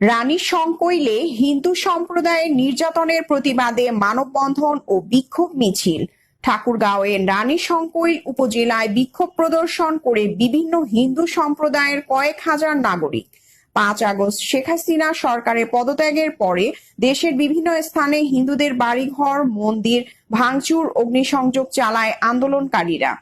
রানী সংকৈলে হিন্দু সম্প্রদায়ের নির্যাতনের প্রতিবাদে মানববন্ধন ও বিক্ষোভ মিছিল। ঠাকুরগাঁওয়ের রানী সংকৈল উপজেলায় বিক্ষোভ প্রদর্শন করে বিভিন্ন হিন্দু সম্প্রদায়ের কয়েক হাজার নাগরিক। পাঁচ আগস্ট শেখ হাসিনা সরকারের পদত্যাগের পরে দেশের বিভিন্ন স্থানে হিন্দুদের বাড়িঘর, মন্দির, ভাঙচুর, অগ্নিসংযোগ চালায় আন্দোলনকারীরা।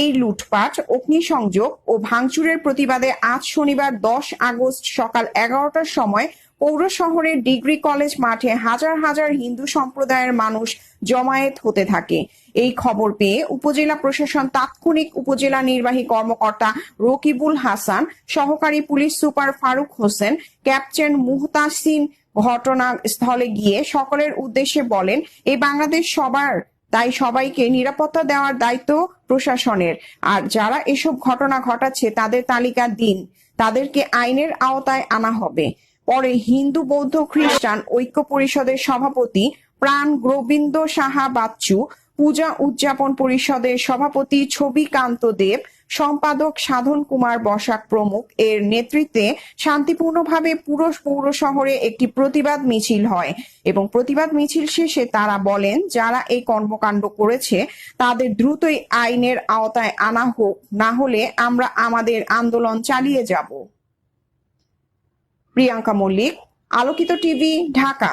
এই লুটপাট, অগ্নিসংযোগ ও ভাঙচুরের প্রতিবাদে আজ শনিবার দশ আগস্ট সকাল এগারোটার সময় পৌর শহরের ডিগ্রি কলেজ মাঠে হাজার হাজার হিন্দু সম্প্রদায়ের মানুষ জমায়েত হতে থাকে। এই খবর পেয়ে উপজেলা প্রশাসন তাৎক্ষণিক উপজেলা নির্বাহী কর্মকর্তা রকিবুল হাসান, সহকারী police super Faruk Hossain, captain Muhtasin ঘটনাস্থলে গিয়ে সকলের উদ্দেশ্যে বলেন এই বাংলাদেশ সবার, তাই সবাইকে নিরাপত্তা দেওয়ার দায়িত্ব প্রশাসনের। আর যারা এসব ঘটনা ঘটাচ্ছে, তাদের তালিকা দিন। তাদেরকে আইনের আওতায় আনা হবে। পরে হিন্দু, বৌদ্ধ, খ্রিস্টান ঐক্য পরিষদের সভাপতি প্রাণ গোবিন্দ সাহা বাচ্চু পূজা উদযাপন পরিষদের সভাপতি ছবিকান্ত দেব, সম্পাদক সাধন কুমার বসাক প্রমুখ। এর নেতৃত্বে শান্তিপূর্ণভাবে পুরো পৌর শহরে একটি প্রতিবাদ মিছিল হয় এবং প্রতিবাদ মিছিল শেষে তারা বলেন, যারা এই কর্মকাণ্ড করেছে, তাদের দ্রুতই আইনের আওতায় আনা হোক, না হলে আমরা আমাদের আন্দোলন চালিয়ে যাব। প্রিয়াঙ্কা মল্লিক, আলোকিত টিভি, ঢাকা।